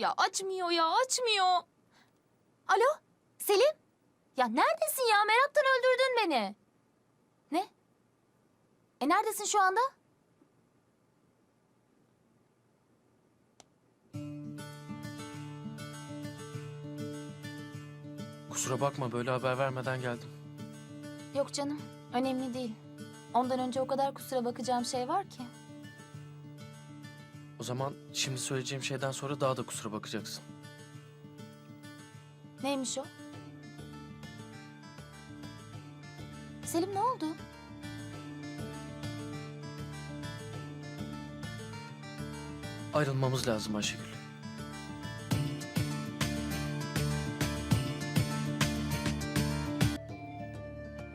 ya açmıyor ya açmıyor. Alo Selim? Ya neredesin ya? Meraktan öldürdün beni. Ne? E neredesin şu anda? Kusura bakma böyle haber vermeden geldim. Yok canım önemli değil. Ondan önce o kadar kusura bakacağım şey var ki. O zaman şimdi söyleyeceğim şeyden sonra daha da kusura bakacaksın. Neymiş o? Selim ne oldu? Ayrılmamız lazım Ayşegül.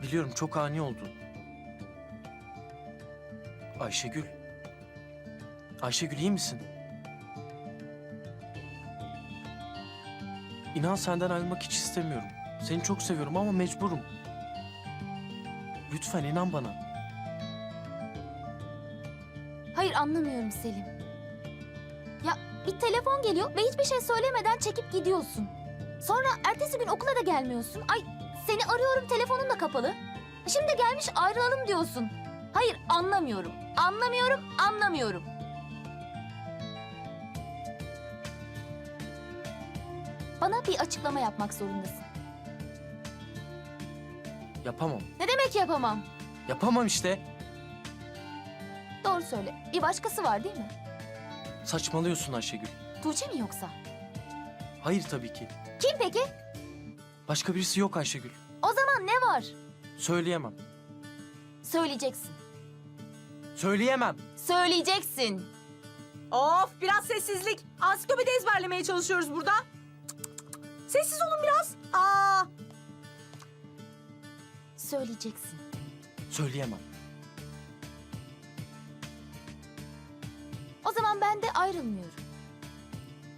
Biliyorum çok ani oldu. Ayşegül. Ayşegül iyi misin? İnan senden ayrılmak hiç istemiyorum. Seni çok seviyorum ama mecburum. Lütfen inan bana. Hayır anlamıyorum Selim. Ya bir telefon geliyor ve hiçbir şey söylemeden çekip gidiyorsun. Sonra ertesi gün okula da gelmiyorsun. Ay seni arıyorum telefonun da kapalı. Şimdi gelmiş ayrılalım diyorsun. Hayır anlamıyorum. Anlamıyorum, anlamıyorum. Bana bir açıklama yapmak zorundasın. Yapamam. Ne demek yapamam? Yapamam işte. Doğru söyle. Bir başkası var değil mi? Saçmalıyorsun Ayşegül. Tuğçe mi yoksa? Hayır tabii ki. Kim peki? Başka birisi yok Ayşegül. O zaman ne var? Söyleyemem. Söyleyeceksin. Söyleyemem. Söyleyeceksin. Of biraz sessizlik. Ansiklopedi ezberlemeye çalışıyoruz burada. Sessiz olun biraz. Aa, Söyleyeceksin. Söyleyemem. O zaman ben de ayrılmıyorum.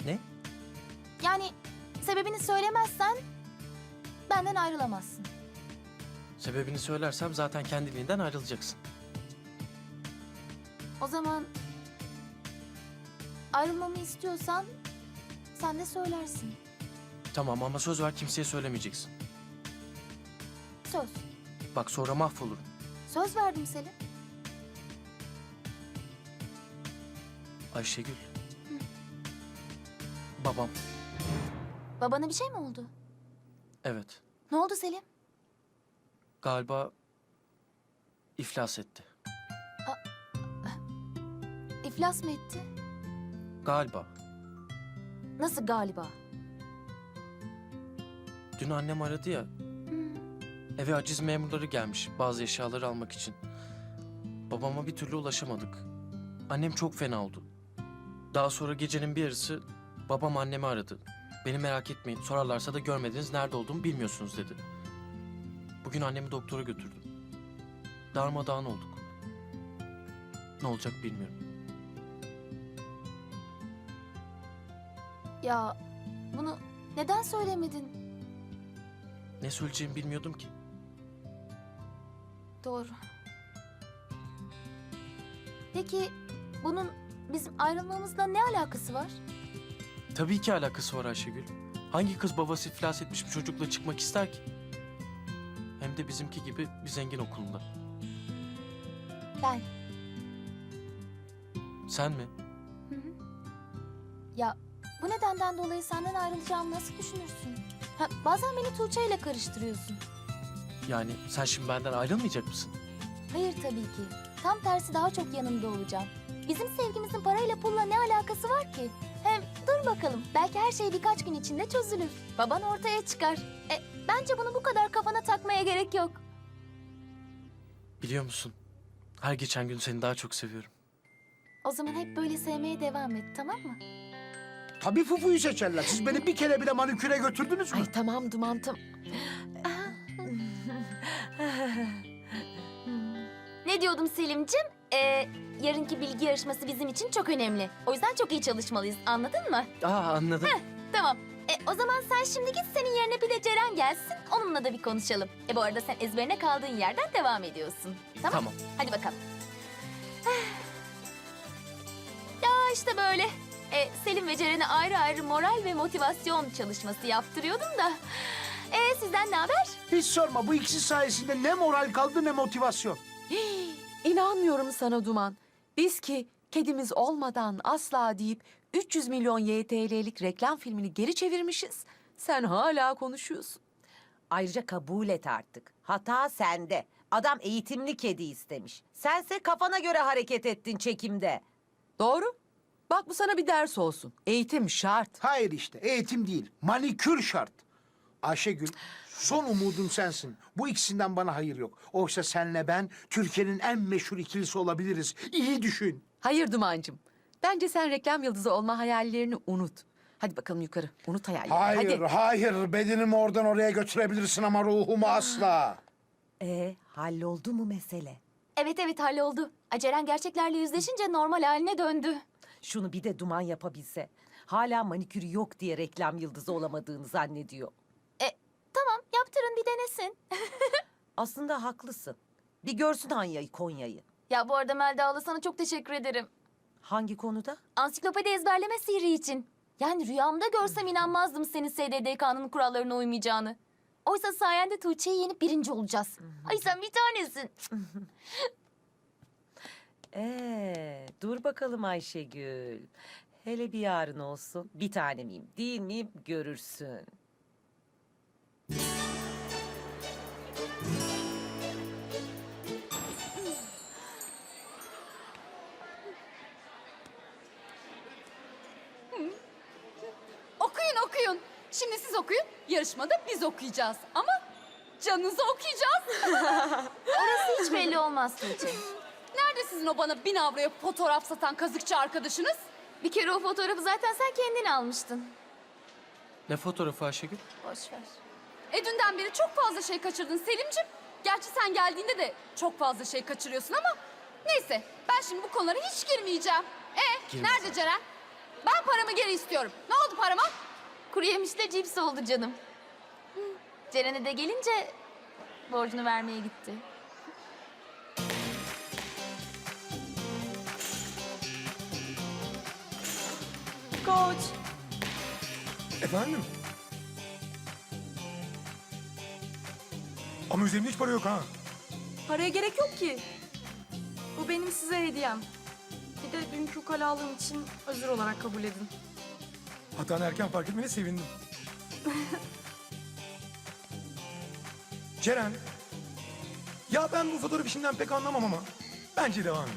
Ne? Yani sebebini söylemezsen benden ayrılamazsın. Sebebini söylersem zaten kendiliğinden ayrılacaksın. O zaman ayrılmamı istiyorsan sen de söylersin. Tamam ama söz ver kimseye söylemeyeceksin. Söz. Bak sonra mahvolurum. Söz verdim Selim. Ayşegül. Babam. Babana bir şey mi oldu? Evet. Ne oldu Selim? Galiba iflas etti. İflas mı etti? Galiba. Nasıl galiba? Dün annem aradı ya. Hmm. Eve aciz memurları gelmiş bazı eşyaları almak için. Babama bir türlü ulaşamadık. Annem çok fena oldu. Daha sonra gecenin bir yarısı babam annemi aradı. Beni merak etmeyin sorarlarsa da görmediniz nerede olduğumu bilmiyorsunuz dedi. Bugün annemi doktora götürdüm. Darmadağın olduk. Ne olacak bilmiyorum. Ya bunu neden söylemedin? Ne söyleyeceğimi bilmiyordum ki. Doğru. Peki bunun bizim ayrılmamızla ne alakası var? Tabii ki alakası var Ayşegül. Hangi kız babası iflas etmiş bir çocukla çıkmak ister ki? Hem de bizimki gibi bir zengin okulunda. Ben. Sen mi? Hı hı. Ya bu nedenden dolayı senden ayrılacağımı nasıl düşünürsün? Ha, bazen beni Tuğçe ile karıştırıyorsun. Yani sen şimdi benden ayrılmayacak mısın? Hayır tabii ki. Tam tersi daha çok yanında olacağım. Bizim sevgimizin parayla pulla ne alakası var ki? Hem dur bakalım belki her şey birkaç gün içinde çözülür. Baban ortaya çıkar. E, bence bunu bu kadar kafana takmaya gerek yok. Biliyor musun? Her geçen gün seni daha çok seviyorum. O zaman hep böyle sevmeye devam et tamam mı? Tabii Fufu'yu seçerler. Siz beni bir kere bile maniküre götürdünüz mü? ay tamam Duman tam. Ne diyordum Selim'cim? Ee, yarınki bilgi yarışması bizim için çok önemli. O yüzden çok iyi çalışmalıyız. Anladın mı? Aa anladım. Tamam. E, o zaman sen şimdi git senin yerine bir de Ceren gelsin. Onunla da bir konuşalım. E bu arada sen ezberine kaldığın yerden devam ediyorsun. Tamam. Tamam. Hadi bakalım. ya işte böyle. E, Selim ve Ceren'e ayrı ayrı moral ve motivasyon çalışması yaptırıyordum da. E, sizden ne haber? Hiç sorma bu ikisi sayesinde ne moral kaldı ne motivasyon. İnanmıyorum sana Duman. Biz ki kedimiz olmadan asla deyip 300 milyon YTL'lik reklam filmini geri çevirmişiz. Sen hala konuşuyorsun. Ayrıca kabul et artık. Hata sende. Adam eğitimli kedi istemiş. Sense kafana göre hareket ettin çekimde. Doğru. Bak bu sana bir ders olsun. Eğitim şart. Hayır işte eğitim değil manikür şart. Ayşegül son umudum sensin. Bu ikisinden bana hayır yok. Oysa senle ben Türkiye'nin en meşhur ikilisi olabiliriz. İyi düşün. Hayır Duman'cığım. Bence sen reklam yıldızı olma hayallerini unut. Hadi bakalım yukarı. Unut hayallerini. Hayır, Hadi. hayır. Bedenimi oradan oraya götürebilirsin ama ruhumu asla. E halloldu mu mesele? Evet evet halloldu. Aceren gerçeklerle yüzleşince normal haline döndü. Şunu bir de duman yapabilse. Hala manikürü yok diye reklam yıldızı olamadığını zannediyor. Tamam yaptırın bir denesin. Aslında haklısın. Bir görsün Hanya'yı Konya'yı. Ya bu arada Melda abla sana çok teşekkür ederim. Hangi konuda? Ansiklopedi ezberleme sihri için. Yani rüyamda görsem inanmazdım senin SDDK'nın kurallarına uymayacağını. Oysa sayende Tuğçe'yi yenip birinci olacağız. Ay sen bir tanesin. Ee, dur bakalım Ayşegül. Hele bir yarın olsun. Bir tane miyim, değil miyim görürsün. Okuyun okuyun. Şimdi siz okuyun. Yarışmada biz okuyacağız. Ama canınızı okuyacağız. Orası hiç belli olmaz Tuğçe. Nerede sizin o bana bin avroya fotoğraf satan kazıkçı arkadaşınız? Bir kere o fotoğrafı zaten sen kendin almıştın. Ne fotoğrafı Ayşegül? Boş ver. E dünden beri çok fazla şey kaçırdın Selim'cim. Gerçi sen geldiğinde de çok fazla şey kaçırıyorsun ama... Neyse ben şimdi bu konulara hiç girmeyeceğim. E Girme nerede Ceren? Ben paramı geri istiyorum. Ne oldu parama? Kuru yemişle cips oldu canım. Ceren'e de gelince borcunu vermeye gitti. Koç. Efendim? Ama üzerimde hiç para yok ha. Paraya gerek yok ki. Bu benim size hediyem. Bir de dünkü ukalalığım için özür olarak kabul edin. Hatanı erken fark etmene sevindim. Ceren. Ya ben bu fotoğraf işinden pek anlamam ama bence devam et.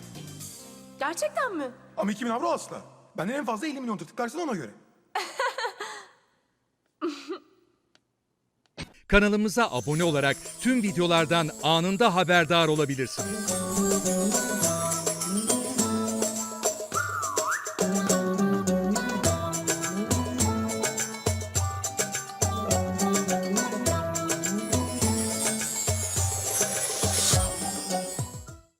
Gerçekten mi? Ama 2000 avro asla. Benden en fazla 50 milyon tutuklarsın ona göre. Kanalımıza abone olarak tüm videolardan anında haberdar olabilirsiniz.